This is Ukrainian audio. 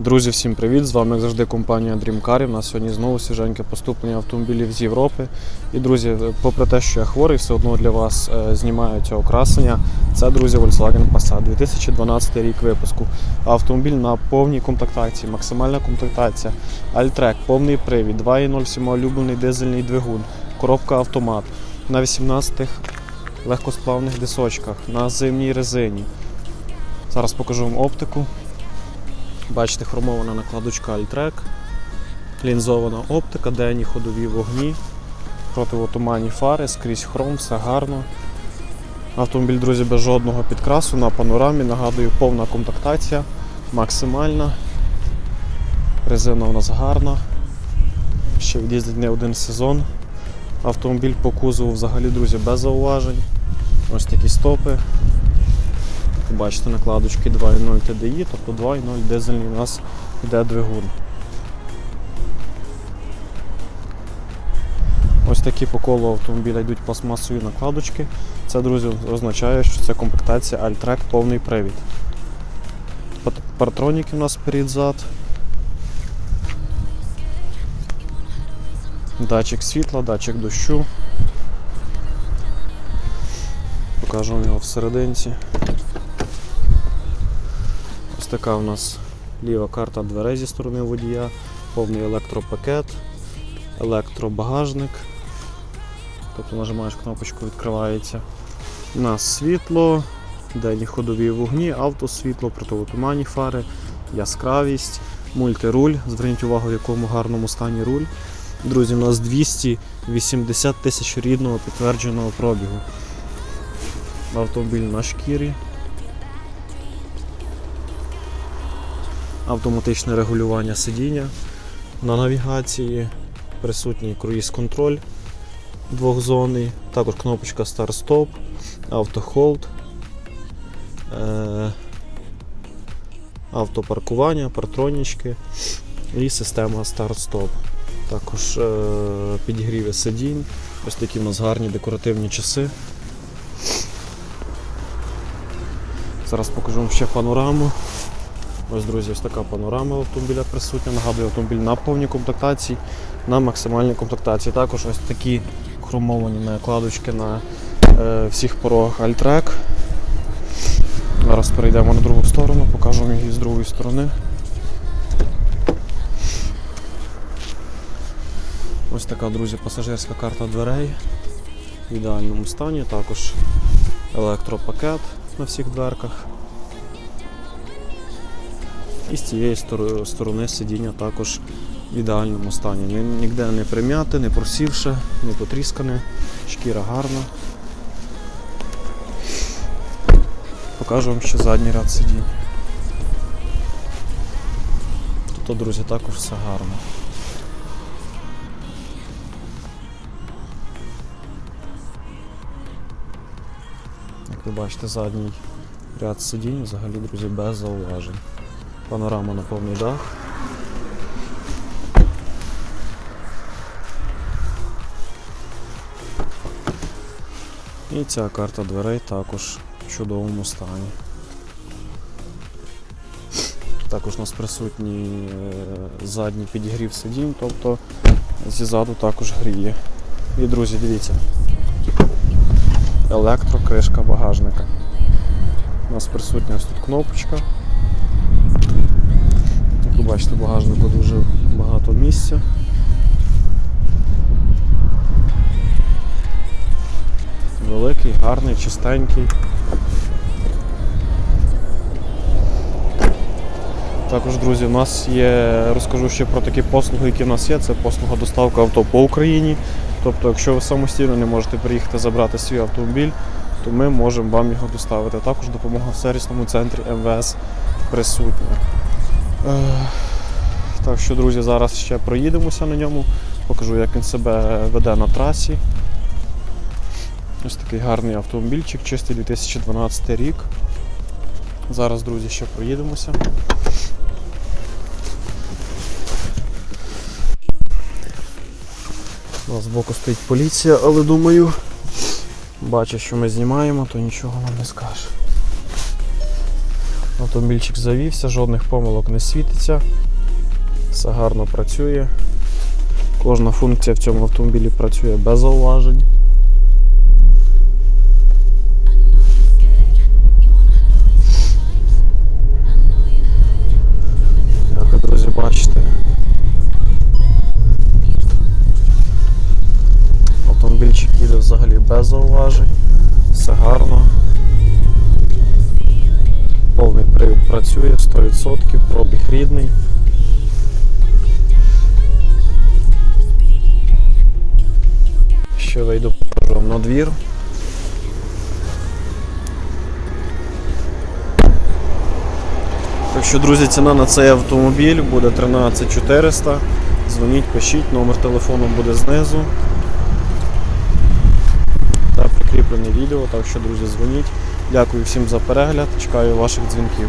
Друзі, всім привіт! З вами як завжди компанія Dream Car. У нас сьогодні знову свіженьке поступлення автомобілів з Європи. І друзі, попри те, що я хворий, все одно для вас е, знімаю цього красення. Це, друзі, Volkswagen Passat 2012 рік випуску. Автомобіль на повній комплектації, максимальна комплектація, Альтрек, повний привід, 2.0 всіма улюблений дизельний двигун, коробка автомат на 18 легкосплавних дисочках, на зимній резині. Зараз покажу вам оптику. Бачите, хромована накладочка Альтрек, лінзована оптика, денні ходові вогні, противотуманні фари, скрізь хром, все гарно. Автомобіль, друзі, без жодного підкрасу на панорамі. Нагадую, повна комплектація, максимальна. Резина у нас гарна. Ще від'їздить не один сезон. Автомобіль по кузову взагалі, друзі, без зауважень. Ось такі стопи. Бачите, накладочки 2.0 TDI, тобто 2.0 дизельний у нас йде двигун. Ось такі по колу автомобіля йдуть пластмасові накладочки. Це, друзі, означає, що це комплектація Альтрек повний привід. Партроніки у нас перед-зад. Датчик світла, датчик дощу. Покажу його всерединці. Така у нас ліва карта дверей зі сторони водія, повний електропакет, електробагажник. Тобто нажимаєш кнопочку, відкривається. У нас світло, денні ходові вогні, автосвітло, противотуманні фари, яскравість, мультируль. Зверніть увагу, в якому гарному стані руль. Друзі, у нас 280 тисяч рідного підтвердженого пробігу. Автомобіль на шкірі. Автоматичне регулювання сидіння на навігації, присутній круїз-контроль двохзонний, також кнопочка Start-Stop, автохолд, е- автопаркування, партронічки і система Start-Stop. Також е- підігріви сидінь, ось такі в нас гарні декоративні часи. Зараз покажу вам ще панораму. Ось, друзі, ось така панорама автомобіля присутня. Нагадую, автомобіль на повній комплектації, на максимальній комплектації. Також ось такі хромовані накладочки на е, всіх порогах Альтрек. Зараз перейдемо на другу сторону, покажу вам її з другої сторони. Ось така, друзі, пасажирська карта дверей в ідеальному стані. Також електропакет на всіх дверках. І з цієї сторони сидіння також в ідеальному стані. Ні- Ніде не прим'яте, не просівше, не потріскане, шкіра гарна. Покажу вам ще задній ряд сидінь. Тут, друзі, також все гарно. Як ви бачите, задній ряд сидінь взагалі, друзі, без зауважень. Панорама на повний дах. І ця карта дверей також в чудовому стані. Також у нас присутній е, задній підігрів сидінь, тобто зізаду також гріє. І друзі, дивіться. Електрокришка багажника. У нас присутня ось тут кнопочка. Бачите, в багажнику дуже багато місця. Великий, гарний, чистенький. Також, друзі, у нас є, розкажу ще про такі послуги, які в нас є. Це послуга доставки авто по Україні. Тобто, якщо ви самостійно не можете приїхати забрати свій автомобіль, то ми можемо вам його доставити. Також допомога в сервісному центрі МВС присутня. Е, Так що, друзі, зараз ще проїдемося на ньому, покажу, як він себе веде на трасі. Ось такий гарний автомобільчик, чистий 2012 рік. Зараз, друзі, ще проїдемося. У нас збоку стоїть поліція, але думаю, бачить, що ми знімаємо, то нічого нам не скаже. Автомобільчик завівся, жодних помилок не світиться. Все гарно працює. Кожна функція в цьому автомобілі працює без зауважень. Як друзі, бачите. Автомобільчик їде взагалі без зауважень. Все гарно. Повний працює 100%, пробіг рідний. Ще вийду вам на двір. Так що, друзі, ціна на цей автомобіль буде 13400. Дзвоніть, пишіть, номер телефону буде знизу. Та відео, так що, друзі, дзвоніть. Дякую всім за перегляд, чекаю ваших дзвінків.